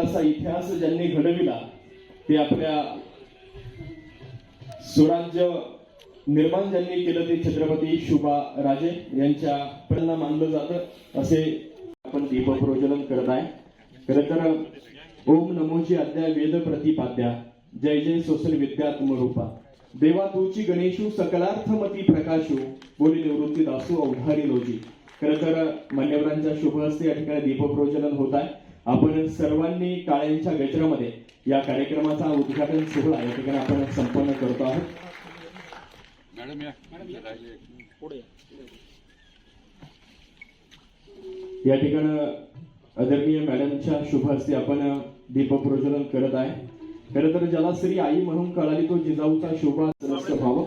असा इतिहास ज्यांनी घडविला ते आपल्या स्वराज्य निर्माण ज्यांनी केलं ते छत्रपती शुभा राजे यांच्या प्रेरणा मानलं जातं असे आपण दीप प्रज्वलन करत आहे. खर तर ओम नमोची अद्या वेद प्रतिपाद्या जय जय सोशल विद्यात्म रूपा देवा तुची गणेशू सकलार्थमती प्रकाशू बोली निवृत्ती दासू औधारी लोजी. खरं तर मान्यवरांच्या शुभ हस्ते या ठिकाणी दीपप्रज्वलन होत आहे. आपण सर्वांनी काळ्यांच्या गजरामध्ये या कार्यक्रमाचा उद्घाटन सोहळा या ठिकाणी आपण संपन्न करतो आहोत. मॅडम या. ठिकाणी आदरणीय मॅडमच्या शुभ हस्ते आपण दीपप्रज्वलन करत आहे. खरं तर ज्याला स्त्री आई म्हणून कळाली तो जिजाऊचा शोभा व्हावं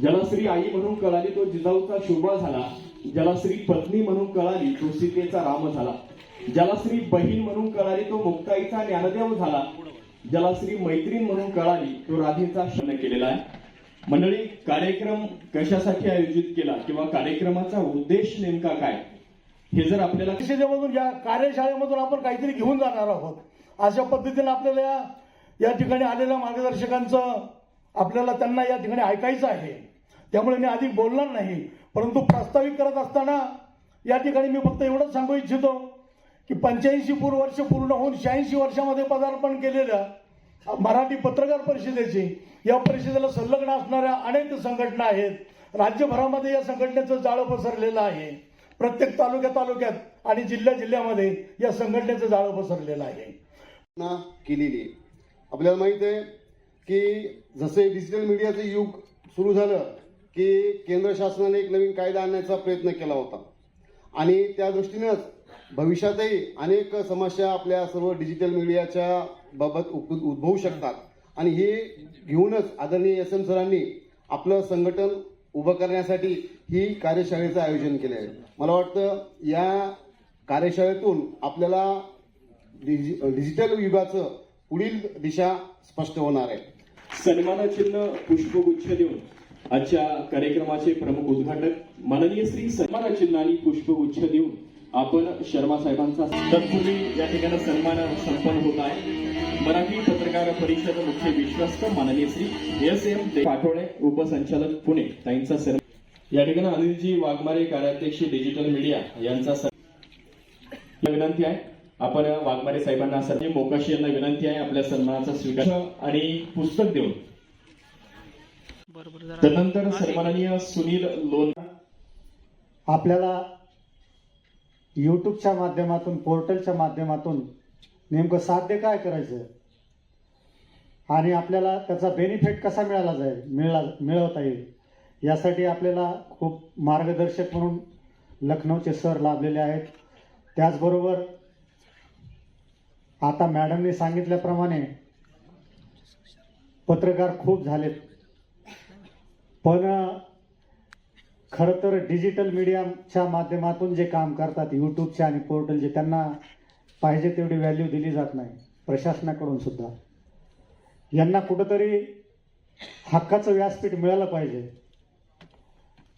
ज्याला स्त्री आई म्हणून कळाली तो जिजाऊचा शोभा झाला. ज्याला स्त्री पत्नी म्हणून कळाली तो सीतेचा राम झाला. ज्याला स्त्री बहीण म्हणून कळाली तो मुक्ताईचा ज्ञानदेव झाला. ज्याला स्त्री मैत्रीण म्हणून कळाली तो राधेचा क्षण केलेला आहे. मंडळी कार्यक्रम कशासाठी आयोजित केला किंवा कार्यक्रमाचा उद्देश नेमका काय? हे जर आपल्याला परिषदेमधून या कार्यशाळेमधून आपण काहीतरी घेऊन जाणार आहोत. अशा पद्धतीने आपल्याला या या ठिकाणी आलेल्या मार्गदर्शकांचं आपल्याला त्यांना या ठिकाणी ऐकायचं आहे. त्यामुळे मी अधिक बोलणार नाही. परंतु प्रास्ताविक करत असताना या ठिकाणी मी फक्त एवढंच सांगू इच्छितो की पंच्याऐंशी पूर्व वर्ष पूर्ण होऊन शहाऐंशी वर्षामध्ये पदार्पण केलेल्या मराठी पत्रकार परिषदेची या परिषदेला संलग्न असणाऱ्या अनेक संघटना आहेत. राज्यभरामध्ये या संघटनेचं जाळं पसरलेलं आहे. प्रत्येक तालुक्या तालुक्यात आणि जिल्ह्या जिल्ह्यामध्ये या संघटनेचं जाळं पसरलेलं आहे. ना केलेली. आपल्याला माहीत आहे की जसे डिजिटल मीडियाचं युग सुरू झालं की केंद्र शासनाने एक नवीन कायदा आणण्याचा प्रयत्न केला होता. आणि त्या दृष्टीनेच भविष्यातही अनेक समस्या आपल्या सर्व डिजिटल मीडियाच्या बाबत उद्भवू शकतात. आणि हे घेऊनच आदरणीय एस एम सरांनी आपलं संघटन उभं करण्यासाठी ही कार्यशाळेचं आयोजन केलं आहे मला वाटतं या कार्यशाळेतून आपल्याला डिजि- डिजिटल युगाचं पुढील दिशा स्पष्ट होणार आहे. सन्मानचिन्ह पुष्पगुच्छ देऊन आजच्या कार्यक्रमाचे प्रमुख उद्घाटक माननीय श्री सन्मान चिन्ह आणि पुष्पगुच्छ देऊन आपण शर्मा साहेबांचा तत्पूर्वी या ठिकाणी सन्मान संपन्न होत आहे. मराठी पत्रकार परिषद मुख्य विश्वस्त माननीय श्री एस एम पाठोळे उपसंचालक पुणे ताईंचा सन्मान या ठिकाणी अनिलजी वाघमारे कार्याध्यक्ष डिजिटल मीडिया यांचा सन्मान विनंती आहे. आपण वाघमारे साहेबांना सध्या मोकाशी यांना विनंती आहे आपल्या सन्मानाचा स्वीकार आणि पुस्तक देऊन तदनंतर सन्माननीय सुनील लोन आपल्याला यूट्यूबच्या माध्यमातून पोर्टलच्या माध्यमातून नेमकं साध्य काय करायचं? आणि आपल्याला त्याचा बेनिफिट कसा मिळाला जाईल मिळा मिळवता येईल? यासाठी आपल्याला खूप मार्गदर्शक म्हणून लखनौचे सर लाभलेले आहेत. त्याचबरोबर आता मॅडमने सांगितल्याप्रमाणे पत्रकार खूप झालेत. पण खरं तर डिजिटल मीडियाच्या माध्यमातून जे काम करतात यूट्यूबचे आणि पोर्टलचे त्यांना पाहिजे तेवढी व्हॅल्यू दिली जात नाही प्रशासनाकडून सुद्धा. यांना कुठंतरी हक्काचं व्यासपीठ मिळालं पाहिजे.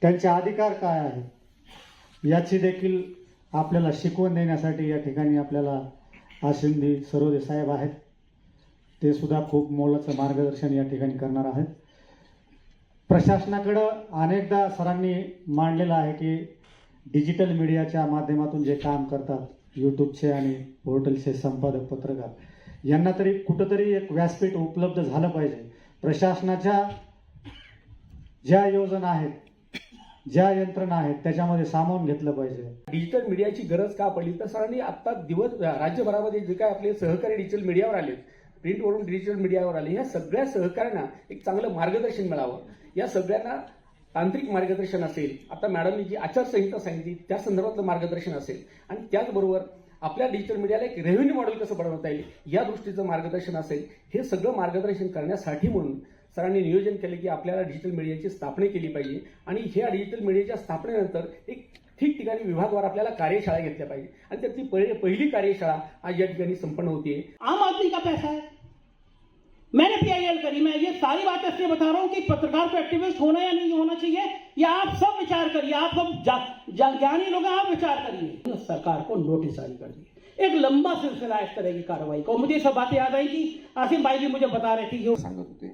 त्यांचे अधिकार काय आहेत? याची देखील आपल्याला शिकवण देण्यासाठी या ठिकाणी आपल्याला आशिंदी सरोदे साहेब आहेत. ते सुद्धा खूप मोलाचं मार्गदर्शन या ठिकाणी करणार आहेत. प्रशासनाकडं अनेकदा सरांनी मांडलेलं आहे की डिजिटल मीडियाच्या माध्यमातून जे काम करतात यूट्यूबचे आणि पोर्टलचे संपादक पत्रकार यांना तरी कुठंतरी एक व्यासपीठ उपलब्ध झालं पाहिजे. प्रशासनाच्या ज्या योजना आहेत ज्या यंत्रणा आहेत त्याच्यामध्ये सामावून घेतलं पाहिजे. डिजिटल मीडियाची गरज का पडली? तर सरांनी आता दिवस राज्यभरामध्ये जे काय आपले सहकारी डिजिटल मीडियावर आले प्रिंटवरून डिजिटल मीडियावर आले ह्या सगळ्या सहकाऱ्यांना एक चांगलं मार्गदर्शन मिळावं. या सगळ्यांना तांत्रिक मार्गदर्शन असेल आता मॅडमनी जी आचारसंहिता सांगितली त्या संदर्भातलं मार्गदर्शन असेल. आणि त्याचबरोबर आपल्या डिजिटल मीडियाला एक रेव्हेन्यू मॉडेल कसं बनवता येईल या दृष्टीचं मार्गदर्शन असेल हे सगळं मार्गदर्शन करण्यासाठी म्हणून सरांनी नियोजन केले की आपल्याला डिजिटल मीडियाची स्थापना केली पाहिजे. आणि ह्या डिजिटल मीडियाच्या स्थापनेनंतर एक ठिकठिकाणी विभागवार आपल्याला कार्यशाळा घेतल्या पाहिजे. आणि त्याची पहिली कार्यशाळा आज या ठिकाणी संपन्न होतीये. आम आदमी का पैसा है? मैंने पीआईएल करी मैं ये सारी बात इसलिए बता रहा हूँ कि पत्रकार को एक्टिविस्ट होना या नहीं होना चाहिए या आप सब विचार करिए आप सब जा, ज्ञानी लोग आप विचार करिए। सरकार को नोटिस जारी कर दिए। एक लंबा सिलसिला इस तरह की कार्रवाई का मुझे सब बातें याद आई कि आसिम भाई भी मुझे बता रहे थे कि सांगत होते।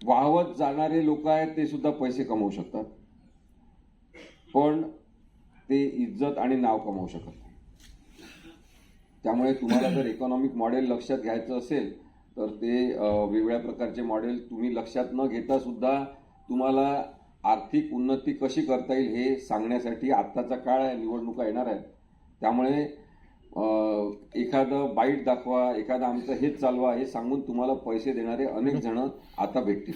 वाहवत जाणारे लोक आहेत ते सुद्धा पैसे कमवू शकतात. पण ते इज्जत आणि नाव कमवू शकत नाही. त्यामुळे तुम्हाला जर इकॉनॉमिक मॉडेल लक्षात घ्यायचं असेल तर ते वेगवेगळ्या प्रकारचे मॉडेल तुम्ही लक्षात न घेता सुद्धा तुम्हाला आर्थिक उन्नती कशी करता येईल हे सांगण्यासाठी आत्ताचा काळ आहे निवडणुका येणार आहेत. त्यामुळे एखादं बाईट दाखवा एखादं आमचं हेच चालवा हे सांगून तुम्हाला पैसे देणारे अनेक जण आता भेटतील.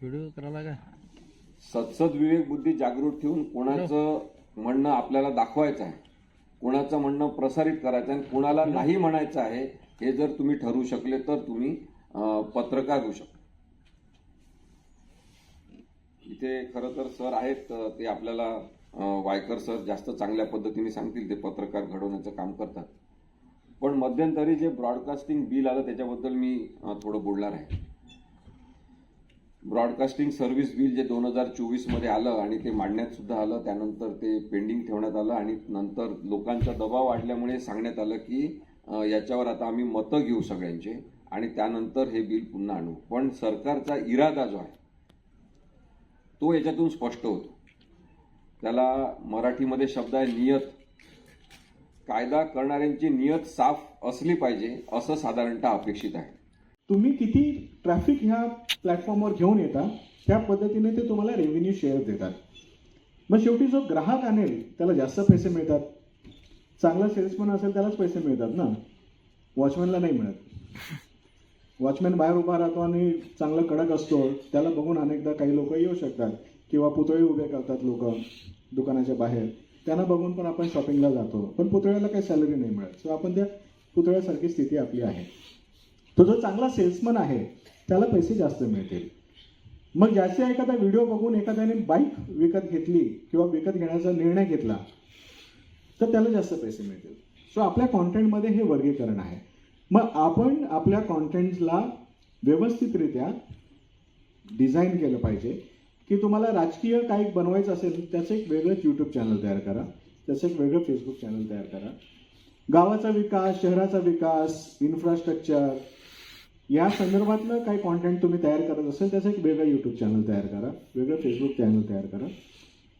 व्हिडिओ करायला सत्सद विवेक बुद्धी जागृत ठेवून कोणाचं म्हणणं आपल्याला दाखवायचं आहे. कोणाचं म्हणणं प्रसारित करायचं आणि कोणाला नाही म्हणायचं आहे हे जर तुम्ही ठरवू शकले तर तुम्ही पत्रकार होऊ शकता. इथे खरं तर सर आहेत ते आपल्याला वायकर सर जास्त चांगल्या पद्धतीने सांगतील ते पत्रकार घडवण्याचं काम करतात. पण मध्यंतरी जे ब्रॉडकास्टिंग बिल आलं त्याच्याबद्दल मी थोडं बोलणार आहे. ब्रॉडकास्टिंग सर्व्हिस बिल जे दोन हजार चोवीसमध्ये आलं आणि ते मांडण्यात सुद्धा आलं त्यानंतर ते पेंडिंग ठेवण्यात आलं आणि नंतर लोकांचा दबाव वाढल्यामुळे सांगण्यात आलं की याच्यावर आता आम्ही मतं घेऊ सगळ्यांचे आणि त्यानंतर हे बिल पुन्हा आणू. पण सरकारचा इरादा जो आहे तो याच्यातून स्पष्ट होतो. त्याला मराठीमध्ये शब्द आहे नियत. कायदा करणाऱ्यांची नियत साफ असली पाहिजे असं साधारणतः अपेक्षित आहे. तुम्ही किती ट्रॅफिक ह्या प्लॅटफॉर्मवर घेऊन येता त्या पद्धतीने ते तुम्हाला रेव्हेन्यू शेअर देतात. मग शेवटी जो ग्राहक आणेल त्याला जास्त पैसे मिळतात. चांगला सेल्समन असेल त्यालाच पैसे मिळतात ना. वॉचमॅनला नाही मिळत. वॉचमॅन बाहेर उभा राहतो आणि चांगला कडक असतो. त्याला बघून अनेकदा काही लोक येऊ शकतात. किंवा पुतळे उभे करतात लोक दुकानाच्या बाहेर. त्यांना बघून पण आपण शॉपिंगला जातो. पण पुतळ्याला काही सॅलरी नाही मिळत. सो आपण त्या पुतळ्यासारखी स्थिती आपली आहे. तो जो चांगला सेल्समन आहे त्याला पैसे जास्त मिळतील. मग ज्याचा एखादा व्हिडिओ बघून एखाद्याने बाईक विकत घेतली किंवा विकत घेण्याचा निर्णय घेतला तर त्याला जास्त पैसे मिळतील. सो आपल्या कॉन्टेंटमध्ये हे वर्गीकरण आहे. मग आपण आपल्या कॉन्टेंटला व्यवस्थितरित्या डिझाईन केलं पाहिजे की तुम्हाला राजकीय काही बनवायचं असेल त्याचं एक वेगळंच यूट्यूब चॅनल तयार करा. त्याचं एक वेगळं फेसबुक चॅनल तयार करा. गावाचा विकास शहराचा विकास इन्फ्रास्ट्रक्चर या संदर्भातलं काही कॉन्टेंट तुम्ही तयार करत असेल त्याचं एक वेगळं यूट्यूब चॅनल तयार करा वेगळं फेसबुक चॅनल तयार करा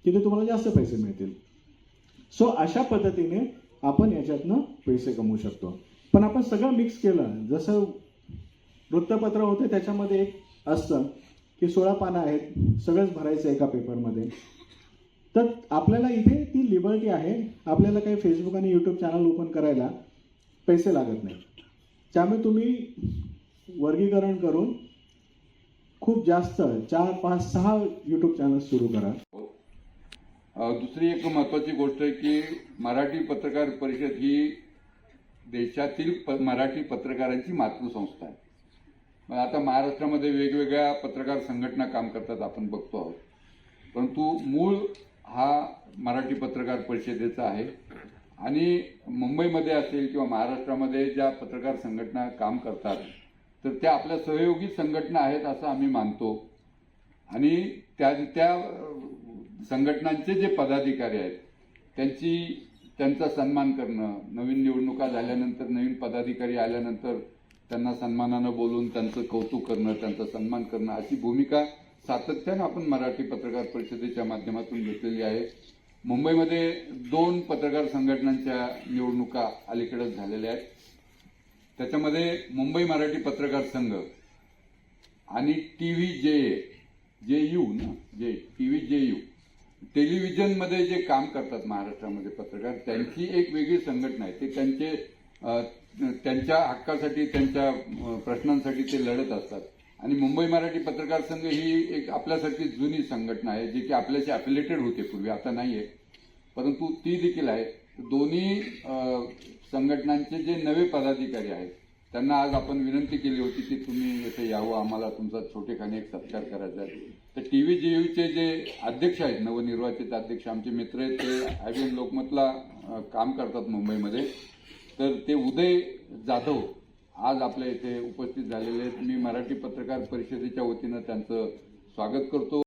तिथे तुम्हाला जास्त पैसे मिळतील. सो अशा पद्धतीने आपण याच्यातनं पैसे कमवू शकतो. पण आपण सगळं मिक्स केलं जसं वृत्तपत्र होते त्याच्यामध्ये एक असतं की सोळा पानं आहेत सगळंच भरायचं एका पेपरमध्ये तर आपल्याला इथे ती लिबर्टी आहे आपल्याला काही फेसबुक आणि यूट्यूब चॅनल ओपन करायला पैसे लागत नाही त्यामुळे तुम्ही वर्गीकरण करून खूप जास्त चार पाच सहा यूट्यूब चॅनल सुरू करा. हो. दुसरी एक महत्वाची गोष्ट आहे की मराठी पत्रकार परिषद ही देशातील प मराठी पत्रकारांची मातृसंस्था आहे. मग आता महाराष्ट्रामध्ये वेगवेगळ्या पत्रकार संघटना काम करतात आपण बघतो आहोत. परंतु मूळ हा मराठी पत्रकार परिषदेचा आहे. आणि मुंबईमध्ये असेल किंवा महाराष्ट्रामध्ये ज्या पत्रकार संघटना काम करतात तर त्या आपल्या सहयोगी संघटना आहेत असं आम्ही मानतो. आणि त्या त्या संघटनांचे जे पदाधिकारी आहेत त्यांची त्यांचा सन्मान करणं नवीन निवडणुका झाल्यानंतर नवीन पदाधिकारी आल्यानंतर त्यांना सन्मानानं बोलून त्यांचं कौतुक करणं त्यांचा सन्मान करणं अशी भूमिका सातत्यानं आपण मराठी पत्रकार परिषदेच्या माध्यमातून घेतलेली आहे. मुंबईमध्ये दोन पत्रकार संघटनांच्या निवडणुका अलीकडेच झालेल्या आहेत. त्याच्यामध्ये मुंबई मराठी पत्रकार संघ आणि टी व्ही जे जे यू ना जे टी व्ही जे यू टेलिव्हिजनमध्ये जे काम करतात महाराष्ट्रामध्ये पत्रकार त्यांची एक वेगळी संघटना आहे. ते त्यांचे त्यांच्या हक्कासाठी त्यांच्या प्रश्नांसाठी ते लढत असतात. आणि मुंबई मराठी पत्रकार संघ ही एक आपल्यासारखी जुनी संघटना आहे जी की आपल्याशी अफिलेटेड होते पूर्वी आता नाही आहे परंतु ती देखील आहे. दोन्ही संघटनांचे जे नवे पदाधिकारी आहेत त्यांना आज आपण विनंती केली होती की तुम्ही इथे यावं आम्हाला तुमचा छोटेखानी एक सत्कार करायचा आहे. तर टी व्ही जे यूचे जे अध्यक्ष आहेत नवनिर्वाचित अध्यक्ष आमचे मित्र आहेत ते आय बी एम लोकमतला काम करतात मुंबईमध्ये. तर ते उदय जाधव आज आपल्या इथे उपस्थित झालेले आहेत. मी मराठी पत्रकार परिषदेच्या वतीनं त्यांचं स्वागत करतो.